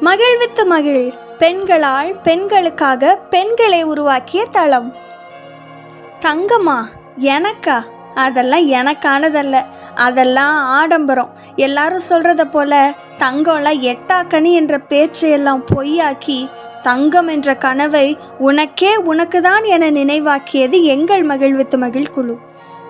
மகிழ்வித்து மகிழ் பெண்களால் பெண்களுக்காக பெண்களை உருவாக்கிய தளம். தங்கம்மா எனக்கா? அதெல்லாம் எனக்கானதல்ல. அதெல்லாம் ஆடம்பரம். எல்லாரும் சொல்கிறத போல தங்கம்லாம் எட்டாக்கனி என்ற பேச்சையெல்லாம் பொய்யாக்கி தங்கம் என்ற கனவை உனக்கே உனக்குதான் என நினைவாக்கியது எங்கள் மகிழ்வித்து மகிழ் குழு.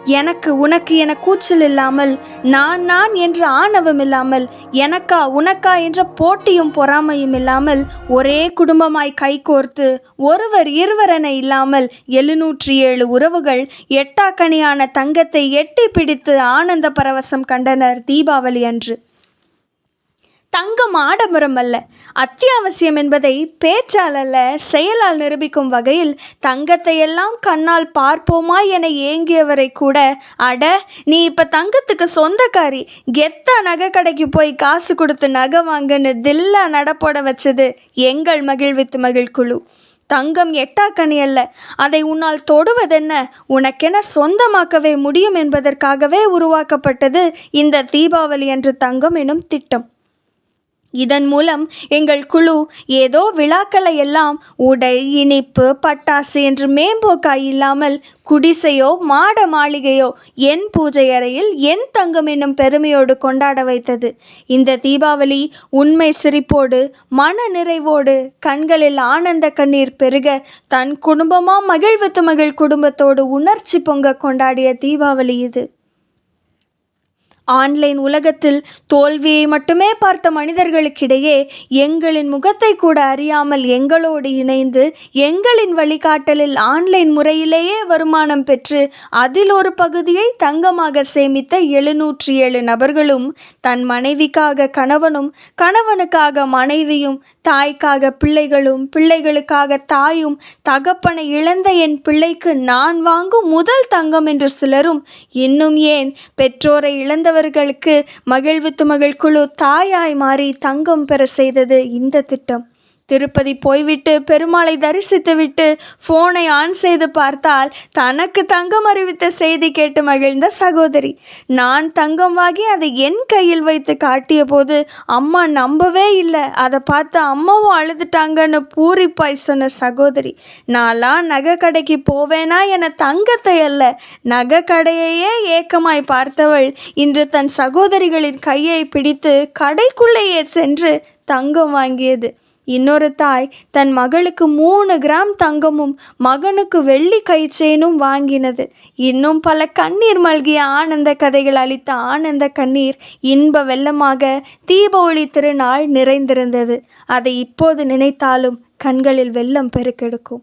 எனக்கு உனக்கு என கூச்சல் இல்லாமல் நான் நான் என்ற ஆணவம் இல்லாமல் எனக்கா உனக்கா என்ற போட்டியும் பொறாமையும் இல்லாமல் ஒரே குடும்பமாய் கைகோர்த்து ஒருவர் இருவரென இல்லாமல் எழுநூற்றி ஏழு உறவுகள் எட்டாக்கனியான தங்கத்தை எட்டி பிடித்து ஆனந்த பரவசம் கண்டனர் தீபாவளி அன்று. தங்கம் ஆடம்பரம் அல்ல. அத்தியாவசியம் என்பதை பேச்சால் அல்ல செயலால் நிரூபிக்கும் வகையில் தங்கத்தை எல்லாம் கண்ணால் பார்ப்போமா என ஏங்கியவரை கூட அட நீ இப்போ தங்கத்துக்கு சொந்தக்காரி. கெத்தா நகை கடைக்கு போய் காசு கொடுத்து நகை வாங்குன்னு தில்லா நடப்போட வச்சது எங்கள் மகிழ்வித்து மகிழ் குழு. தங்கம் எட்டாக்கனி அல்ல. அதை உன்னால் தொடுவதென்ன? உனக்கென சொந்தமாக்கவே முடியும் என்பதற்காகவே உருவாக்கப்பட்டது இந்த தீபாவளி அன்று தங்கம் எனும் திட்டம். இதன் மூலம் எங்கள் குழு ஏதோ விழாக்களை எல்லாம் உடை இனிப்பு பட்டாசு என்று மேம்போக்காய் இல்லாமல் குடிசையோ மாட மாளிகையோ என் பூஜை அறையில் என் தங்கம் என்னும் பெருமையோடு கொண்டாட வைத்தது. இந்த தீபாவளி உண்மை சிரிப்போடு மன நிறைவோடு கண்களில் ஆனந்த கண்ணீர் பெருக தன் குடும்பமா மகிழ்வு மகிழ் குடும்பத்தோடு உணர்ச்சி பொங்க கொண்டாடிய தீபாவளி இது. ஆன்லைன் உலகத்தில் தோல்வியை மட்டுமே பார்த்த மனிதர்களுக்கிடையே எங்களின் முகத்தை கூட அறியாமல் எங்களோடு இணைந்து எங்களின் வழிகாட்டலில் ஆன்லைன் முறையிலேயே வருமானம் பெற்று அதில் ஒரு பகுதியை தங்கமாக சேமித்த எழுநூற்றி ஏழு நபர்களும் தன் மனைவிக்காக கணவனும் கணவனுக்காக மனைவியும் தாய்க்காக பிள்ளைகளும் பிள்ளைகளுக்காக தாயும் தகப்பனை இழந்த என் பிள்ளைக்கு நான் வாங்கும் முதல் தங்கம் என்று சிலரும் இன்னும் ஏன் பெற்றோரை இழந்தவர் மாணவர்களுக்கு மகிழ்வித்து மகிழ் குழு தாயாய் மாறி தங்கம் பெற செய்தது இந்த திட்டம். திருப்பதி போய்விட்டு பெருமாளை தரிசித்துவிட்டு ஃபோனை ஆன் செய்து பார்த்தால் தனக்கு தங்கம் அறிவித்த செய்தி கேட்டு மகிழ்ந்த சகோதரி. நான் தங்கம் வாங்கி அதை என் கையில் வைத்து காட்டிய போது அம்மா நம்பவே இல்லை. அதை பார்த்து அம்மாவும் அழுதுட்டாங்கன்னு பூரிப்பாய் சொன்ன சகோதரி. நான்லாம் நகை கடைக்கு போவேனா என தங்கத்தை அல்ல. நகை கடையையே ஏக்கமாய் பார்த்தவள் இன்று தன் சகோதரிகளின் கையை பிடித்து கடைக்குள்ளேயே சென்று தங்கம் வாங்கியது. இன்னொரு தாய் தன் மகளுக்கு மூணு கிராம் தங்கமும் மகனுக்கு வெள்ளி கைச்சேனும் வாங்கினது. இன்னும் பல கண்ணீர் மல்கிய ஆனந்த கதைகள் அளித்த ஆனந்த கண்ணீர் இன்ப வெள்ளமாக தீப ஒளி திருநாள் நிறைந்திருந்தது. அதை இப்போது நினைத்தாலும் கண்களில் வெள்ளம் பெருக்கெடுக்கும்.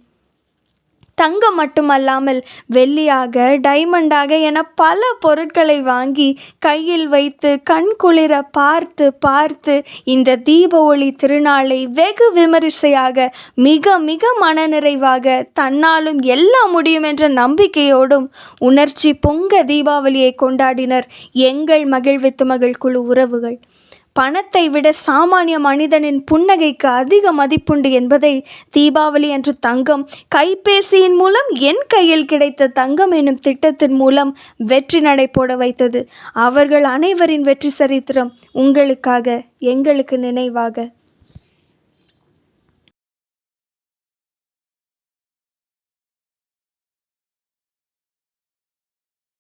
தங்கம் மட்டுமல்லாமல் வெள்ளியாக டைமண்டாக என பல பொருட்களை வாங்கி கையில் வைத்து கண் குளிர பார்த்து பார்த்து இந்த தீப ஒளி திருநாளை வெகு விமரிசையாக மிக மிக மனநிறைவாக தன்னாலும் எல்லாம் முடியும் என்ற நம்பிக்கையோடும் உணர்ச்சி பொங்க தீபாவளியை கொண்டாடினர் எங்கள் மகிழ்வித்து மகள் குழு உறவுகள். பணத்தை விட சாமானிய மனிதனின் புன்னகைக்கு அதிக மதிப்புண்டு என்பதை தீபாவளி அன்று தங்கம் கைபேசியின் மூலம் என் கையில் கிடைத்த தங்கம் எனும் திட்டத்தின் மூலம் வெற்றி நடை போட வைத்தது. அவர்கள் அனைவரின் வெற்றி சரித்திரம் உங்களுக்காக எங்களுக்கு நினைவாக.